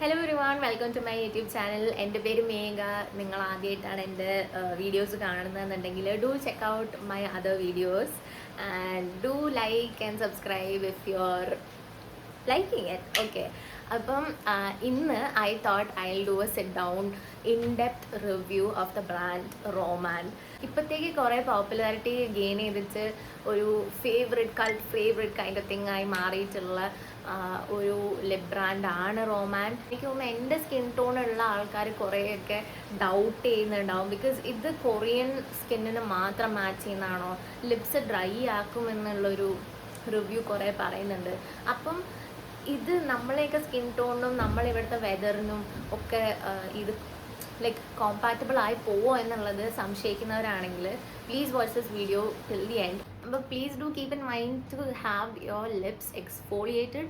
Hello everyone welcome to my YouTube channel എന്റെ പേര് മേഘ. നിങ്ങൾ ആദ്യമായിട്ടാണ് എന്റെ videos കാണുന്നതെന്നുണ്ടെങ്കിൽ do check out my other videos and do like and subscribe if you are liking it okay അപ്പം ഇന്ന് I thought I do a sit down in depth review of the brand Romand ഇപ്പോഴത്തേക്ക് കുറേ popularity gain ചെയ്തിട്ട് ഒരു favourite cult favourite kind of thing ആയി മാറിയിട്ടുള്ള ഒരു lip brand ആണ് റോമാൻ. എനിക്ക് തോന്നുന്നു എന്റെ സ്കിൻ ടോണുള്ള ആൾക്കാർ കുറേയൊക്കെ ഡൗട്ട് ചെയ്യുന്നുണ്ടാവും. ബിക്കോസ് ഇത് കൊറിയൻ സ്കിന്നിന് മാത്രം മാച്ച് ചെയ്യുന്നതാണോ? ലിപ്സ് ഡ്രൈ ആക്കുമെന്നുള്ളൊരു റിവ്യൂ കുറേ പറയുന്നുണ്ട്. അപ്പം ഇത് നമ്മളെയൊക്കെ സ്കിൻ ടോണിനും നമ്മളിവിടുത്തെ വെതറിനും ഒക്കെ ഇത് ലൈക്ക് കോമ്പാറ്റബിൾ ആയി പോവോ എന്നുള്ളത് സംശയിക്കുന്നവരാണെങ്കിൽ please watch this video till the end അപ്പോൾ please do keep in mind to have your lips exfoliated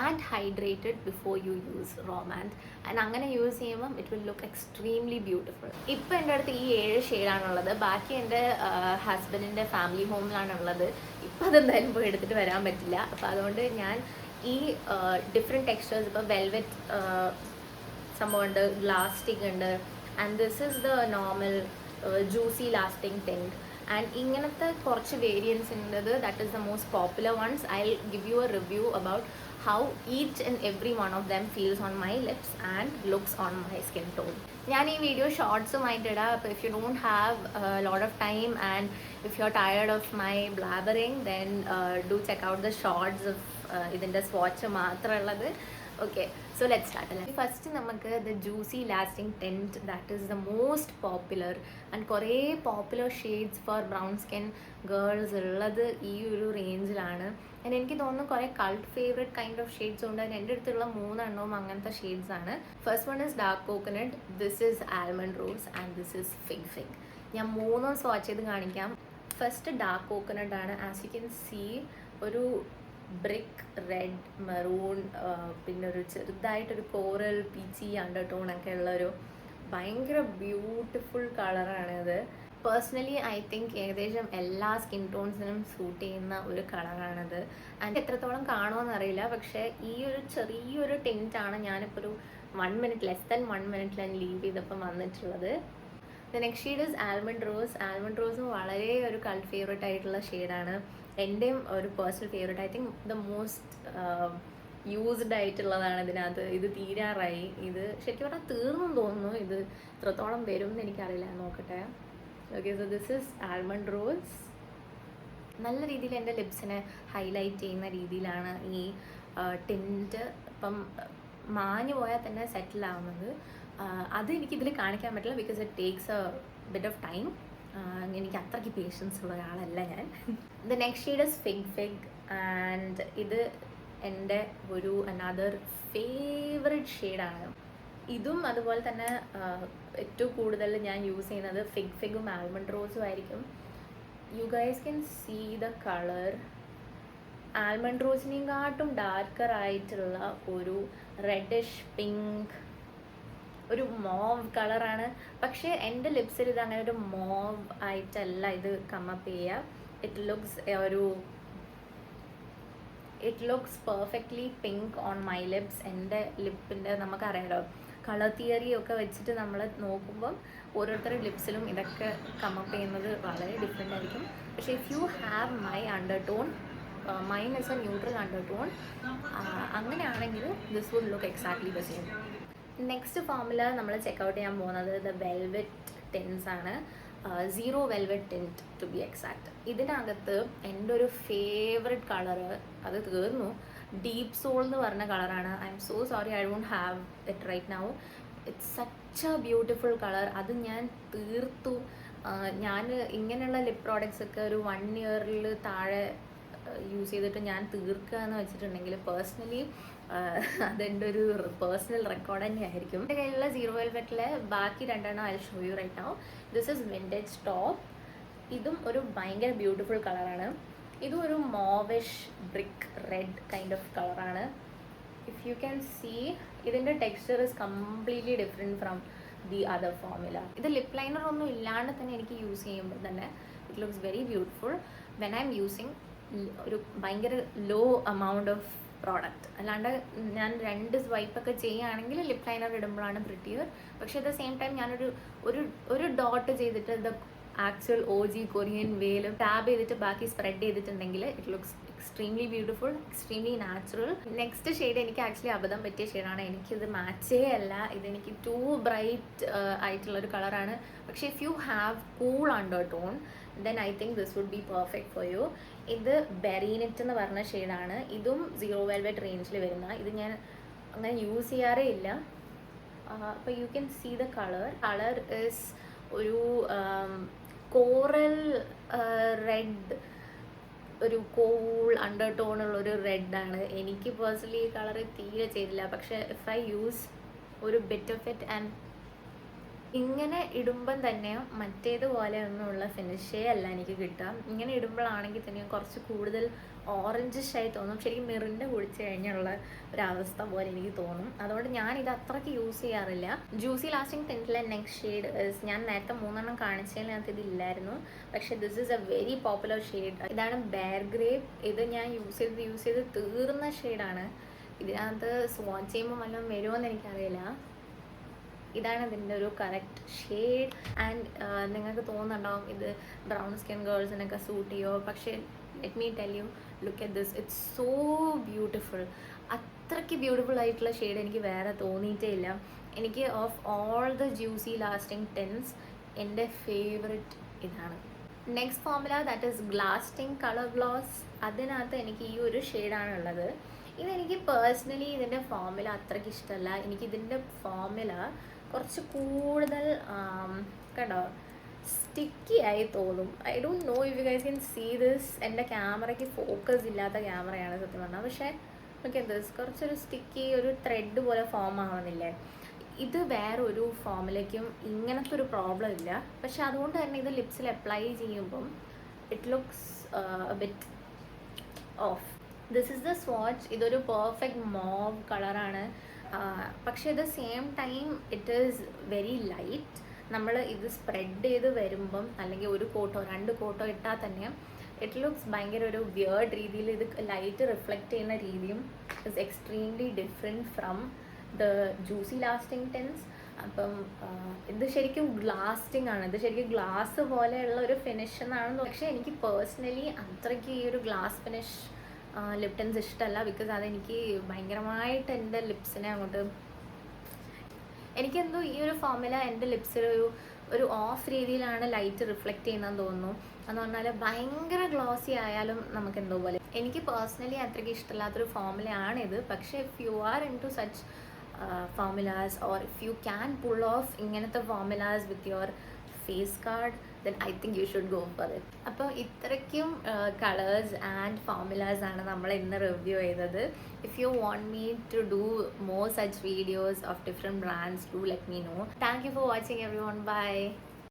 and hydrated before you use Romand and അങ്ങനെ യൂസ് ചെയ്യുമ്പം it will look extremely beautiful ഇപ്പോൾ എന്റെ അടുത്ത് ഈ ഏഴ് ഷെയ്ഡാണുള്ളത് ബാക്കി എന്റെ ഹസ്ബൻഡിന്റെ ഫാമിലി ഹോമിലാണുള്ളത് ഇപ്പോൾ അതെന്തായാലും പോയി എടുത്തിട്ട് വരാൻ പറ്റില്ല. അപ്പോൾ അതുകൊണ്ട് ഞാൻ ഈ ഡിഫറെന്റ് ടെക്സ്റ്റേഴ്സ് ഇപ്പോൾ വെൽവെറ്റ് സംഭവമുണ്ട് ലാസ്റ്റിക് ഉണ്ട്. And this is the normal juicy lasting tint and ഇങ്ങനത്തെ കുറച്ച് വേരിയൻസ് ഉള്ളത് that is the most popular ones I give you a review about how each and every one of them feels on my lips and looks on my skin tone ഞാൻ ഈ video ഷോർട്സുമായിട്ട് ഇടാം. അപ്പോൾ if you don't have lot of time and if you are tired of my blabbering then do check out the shorts of ഇതിന്റെ swatch മാത്രമുള്ളത് okay so let start അല്ലേ first നമുക്ക് the juicy lasting tint that is the most popular and കുറേ popular shades for brown skin girls ഉള്ളത് ഈ ഒരു റേഞ്ചിലാണ് and എനിക്ക് തോന്നുന്നു കുറേ cult favourite kind of shades ഉണ്ട്. എന്റെ അടുത്തുള്ള മൂന്നെണ്ണവും അങ്ങനത്തെ ഷെയ്ഡ്സ് ആണ്. First one is dark coconut this is almond rose and this is fig fig ഞാൻ മൂന്നും സ്വാച്ച് ചെയ്ത് കാണിക്കാം. ഫസ്റ്റ് ഡാർക്ക് കോക്കനട്ട് ആണ്. ആസ് യു കെൻ സീ ഒരു ബ്രിക്ക് റെഡ് മെറൂൺ പിന്നെ ഒരു ചെറുതായിട്ടൊരു കോറൽ പീച്ചി അണ്ടർടോൺ ഒക്കെ ഉള്ളൊരു ഭയങ്കര ബ്യൂട്ടിഫുൾ കളറാണിത് പേഴ്സണലി ഐ തിങ്ക് ഏകദേശം എല്ലാ സ്കിൻ ടോൺസിനും സൂട്ട് ചെയ്യുന്ന ഒരു കളറാണിത്. ആൻഡ് എത്രത്തോളം കാണുമെന്നറിയില്ല പക്ഷേ ഈ ഒരു ചെറിയൊരു ടെന്റാണ് ഞാനിപ്പോൾ ഒരു one minute less than one minute ഞാൻ ലീവ് ചെയ്തപ്പം വന്നിട്ടുള്ളത്. The next shade is almond rose almond റോസും വളരെ ഒരു കൾ ഫേവറേറ്റ് ആയിട്ടുള്ള ഷെയ്ഡാണ് എന്റെയും ഒരു personal favourite I think the most used ആയിട്ടുള്ളതാണ് ഇതിനകത്ത്. ഇത് തീരാറായി. ഇത് ശരിക്കും പറഞ്ഞാൽ തീർന്നു തോന്നുന്നു. ഇത് ഇത്രത്തോളം വരും എന്ന് എനിക്കറിയില്ല. നോക്കട്ടെ. Okay so this is almond rose നല്ല രീതിയിൽ എന്റെ ലിപ്സിനെ ഹൈലൈറ്റ് ചെയ്യുന്ന രീതിയിലാണ് ഈ ടിന്റ് ഇപ്പം മാഞ്ഞു പോയാൽ തന്നെ സെറ്റിൽ ആവുന്നത്. ആഹ് അത് എനിക്കിതിൽ കാണിക്കാൻ പറ്റില്ല because it takes a bit of time എനിക്ക് അത്രയ്ക്ക് പേഷ്യൻസ് ഉള്ള ഒരാളല്ല ഞാൻ. The next shade is fig fig and ഇത് എന്റെ ഒരു അനാദർ ഫേവറേറ്റ് ഷെയ്ഡാണ് ഇതും അതുപോലെ തന്നെ ഏറ്റവും കൂടുതൽ ഞാൻ യൂസ് ചെയ്യുന്നത് ഫിഗ് ഫിഗും ആൽമണ്ട് റോസും ആയിരിക്കും. You guys can see the colour almond റോസിനെക്കാട്ടും darker ആയിട്ടുള്ള ഒരു റെഡിഷ് പിങ്ക് ഒരു മോവ് കളറാണ് പക്ഷേ എന്റെ ലിപ്സിൽ ഇത് അങ്ങനെ ഒരു മോവ് ആയിട്ടല്ല ഇത് കമ്മപ്പ് ചെയ്യുക ഇറ്റ് ലുക്സ് ഒരു it looks perfectly pink on my lips എന്റെ ലിപ്പിന്റെ നമുക്കറിയാലോ കളർ തിയറി ഒക്കെ വെച്ചിട്ട് നമ്മൾ നോക്കുമ്പം ഓരോരുത്തരുടെ ലിപ്സിലും ഇതൊക്കെ കമ്മപ്പ് ചെയ്യുന്നത് വളരെ ഡിഫറെന്റ് ആയിരിക്കും. പക്ഷേ if you have my undertone mine is a neutral undertone അങ്ങനെയാണെങ്കിൽ this would look exactly the same next ഫോമിൽ നമ്മൾ ചെക്കൗട്ട് ചെയ്യാൻ പോകുന്നത് ദ വെൽവെറ്റ് ടെൻസ് ആണ്. Zero velvet tint to be exact ഇതിനകത്ത് എന്റെ ഒരു ഫേവററ്റ് കളറ് അത് തീർന്നു. ഡീപ്പ് സോൾ എന്ന് പറഞ്ഞ കളറാണ് I am so sorry I don't have it right now it's such a beautiful colour അത് ഞാൻ തീർത്തു. ഞാൻ ഇങ്ങനെയുള്ള ലിപ് പ്രോഡക്റ്റ്സ് ഒക്കെ ഒരു വൺ ഇയറിൽ താഴെ യൂസ് ചെയ്തിട്ട് ഞാൻ തീർക്കുക എന്ന് വെച്ചിട്ടുണ്ടെങ്കിൽ പേഴ്സണലി അതെന്റെ ഒരു പേഴ്സണൽ റെക്കോർഡ് തന്നെയായിരിക്കും. എന്റെ കയ്യിലുള്ള സീറോ വെൽവെറ്റിലെ ബാക്കി രണ്ടെണ്ണം I show you right now this is vintage top ഇതും ഒരു ഭയങ്കര ബ്യൂട്ടിഫുൾ കളറാണ് ഇതും ഒരു mauvish brick red kind of കളറാണ് ഇഫ് യു ക്യാൻ സീ ഇതിന്റെ texture is completely different from the other formula ഇത് ലിപ് ലൈനർ ഒന്നും ഇല്ലാണ്ട് തന്നെ എനിക്ക് യൂസ് ചെയ്യുമ്പോൾ തന്നെ it looks very beautiful when I am using ഒരു ഭയങ്കര ലോ എമൗണ്ട് ഓഫ് പ്രോഡക്റ്റ് അല്ലാണ്ട് ഞാൻ രണ്ട് സ്വൈപ്പ് ഒക്കെ ചെയ്യുകയാണെങ്കിൽ ലിപ് ലൈനർ ഇടുമ്പോഴാണ് പ്രിട്ടിയർ പക്ഷേ അറ്റ് ദ സെയിം ടൈം ഞാനൊരു ഒരു ഒരു ഡോട്ട് ചെയ്തിട്ട് the actual O G Korean വേലും tab ചെയ്തിട്ട് ബാക്കി സ്പ്രെഡ് ചെയ്തിട്ടുണ്ടെങ്കിൽ it looks extremely beautiful extremely natural next shade എനിക്ക് ആക്ച്വലി അബദ്ധം പറ്റിയ ഷെയ്ഡാണ് എനിക്കിത് മാച്ചേ അല്ല. ഇതെനിക്ക് ടു ബ്രൈറ്റ് ആയിട്ടുള്ളൊരു കളറാണ് പക്ഷേ if you have cool undertone then I think this would be perfect for you ഇത് ബെറീനെറ്റ് എന്ന് പറഞ്ഞ ഷെയ്ഡാണ് ഇതും സീറോ വെൽവെറ്റ് റേഞ്ചിൽ വരുന്ന. ഇത് ഞാൻ അങ്ങനെ യൂസ് ചെയ്യാറേ ഇല്ല. അപ്പോൾ you can see the colour colour is ഒരു കോറൽ റെഡ് ഒരു കോൾ അണ്ടർ ടോണുള്ള ഒരു റെഡാണ് എനിക്ക് പേഴ്സണലി ഈ കളർ തീരെ ചെയ്തില്ല. പക്ഷേ ഇഫ് ഐ യൂസ് ഒരു ബെറ്റർ ഓഫ് ഇറ്റ് ആൻഡ് ഇങ്ങനെ ഇടുമ്പം തന്നെ മറ്റേതുപോലെ ഒന്നുമുള്ള ഫിനിഷേ അല്ല എനിക്ക് കിട്ടുക. ഇങ്ങനെ ഇടുമ്പോഴാണെങ്കിൽ തന്നെയും കുറച്ച് കൂടുതൽ ഓറഞ്ചിഷ് ആയി തോന്നും. ശരിക്കും മിറിന്റെ കുടിച്ച് കഴിഞ്ഞുള്ള ഒരവസ്ഥ പോലെ എനിക്ക് തോന്നും. അതുകൊണ്ട് ഞാൻ ഇത് അത്രയ്ക്ക് യൂസ് ചെയ്യാറില്ല. ജ്യൂസി ലാസ്റ്റിംഗ് ടെന്റിലെ നെക്സ്റ്റ് ഷെയ്ഡ് ഞാൻ നേരത്തെ മൂന്നെണ്ണം കാണിച്ചതിനകത്ത് ഇതില്ലായിരുന്നു പക്ഷേ this is a very popular shade ഇതാണ് ബെയർ ഗ്രേപ്പ് ഇത് ഞാൻ യൂസ് ചെയ്ത് യൂസ് ചെയ്ത് തീർന്ന ഷെയ്ഡാണ് ഇതിനകത്ത് സ്വാച്ച് ചെയ്യുമ്പോൾ വല്ലതും വരുമോ എന്ന് എനിക്കറിയില്ല. ഇതാണ് ഇതിന്റെ ഒരു കറക്റ്റ് ഷെയ്ഡ് ആൻഡ് നിങ്ങൾക്ക് തോന്നുന്നുണ്ടാവും ഇത് ബ്രൗൺ സ്കിൻ ഗേൾസിനൊക്കെ സൂട്ട് ചെയ്യുമോ പക്ഷേ let me tell you look at this it's so beautiful അത്രയ്ക്ക് ബ്യൂട്ടിഫുൾ ആയിട്ടുള്ള ഷെയ്ഡ് എനിക്ക് വേറെ തോന്നിയിട്ടേ ഇല്ല. എനിക്ക് of all the juicy lasting tints എന്റെ ഫേവററ്റ് ഇതാണ്. Next formula that is Glasting colour gloss അതിനകത്ത് എനിക്ക് ഈ ഒരു ഷെയ്ഡാണ് ഉള്ളത്. ഇതെനിക്ക് പേഴ്സണലി ഇതിന്റെ ഫോമുല അത്രയ്ക്ക് ഇഷ്ടമല്ല. എനിക്ക് ഇതിന്റെ ഫോമുല കുറച്ച് കൂടുതൽ കേട്ടോ സ്റ്റിക്കി ആയി തോന്നും. I don't know if you guys can see this എന്റെ ക്യാമറയ്ക്ക് ഫോക്കസ് ഇല്ലാത്ത ക്യാമറയാണ് സത്യം പറഞ്ഞാൽ പക്ഷേ ഓക്കെ എന്ത് കുറച്ചൊരു സ്റ്റിക്കി ഒരു ത്രെഡ് പോലെ ഫോം ആവുന്നില്ലേ ഇത് വേറെ ഒരു ഫോമിലേക്കും ഇങ്ങനത്തെ ഒരു പ്രോബ്ലം ഇല്ല. പക്ഷെ അതുകൊണ്ട് തന്നെ ഇത് ലിപ്സിൽ അപ്ലൈ ചെയ്യുമ്പം it looks bit of this is the swatch ഇതൊരു പെർഫെക്റ്റ് മോവ് കളറാണ് പക്ഷേ the same time it is very light നമ്മൾ ഇത് സ്പ്രെഡ് ചെയ്ത് വരുമ്പം അല്ലെങ്കിൽ ഒരു കോട്ടോ രണ്ട് കോട്ടോ ഇട്ടാൽ തന്നെ ഇറ്റ് ലുക്സ് ഭയങ്കര ഒരു വിയേർഡ് രീതിയിൽ ഇത് ലൈറ്റ് റിഫ്ലക്റ്റ് ചെയ്യുന്ന രീതിയും is extremely different from the juicy lasting tints അപ്പം ഇത് ശരിക്കും ഗ്ലാസ്റ്റിംഗ് ആണ്. ഇത് ശരിക്കും ഗ്ലാസ് പോലെയുള്ള ഒരു ഫിനിഷ് എന്നാണ് പക്ഷേ എനിക്ക് പേഴ്സണലി അത്രയ്ക്ക് ഈ ഒരു ഗ്ലാസ് ഫിനിഷ് ലിപ്റ്റൻസ് ഇഷ്ടമല്ല ബിക്കോസ് അതെനിക്ക് ഭയങ്കരമായിട്ട് എന്റെ ലിപ്സിനെ അങ്ങോട്ട് എനിക്കെന്തോ ഈ ഒരു ഫോമുല എന്റെ ലിപ്സിൽ ഒരു ഒരു ഓഫ് രീതിയിലാണ് ലൈറ്റ് റിഫ്ലക്റ്റ് ചെയ്യുന്നതെന്ന് തോന്നുന്നു. എന്ന് പറഞ്ഞാൽ ഭയങ്കര ഗ്ലോസി ആയാലും നമുക്ക് എന്തോ പോലെ. എനിക്ക് പേഴ്സണലി അത്രയ്ക്ക് ഇഷ്ടമില്ലാത്തൊരു ഫോമുലയാണിത് പക്ഷേ if you are in to such formulas or if you can pull off ഇങ്ങനത്തെ formulas with your face card then I think you should go for it അപ്പോൾ ഇത്രയ്ക്കും കളേഴ്സ് ആൻഡ് ഫോമുലാസ് ആണ് നമ്മൾ ഇന്ന് റിവ്യൂ ചെയ്തത്. If you want me to do more such videos of different brands do let me know thank you for watching everyone bye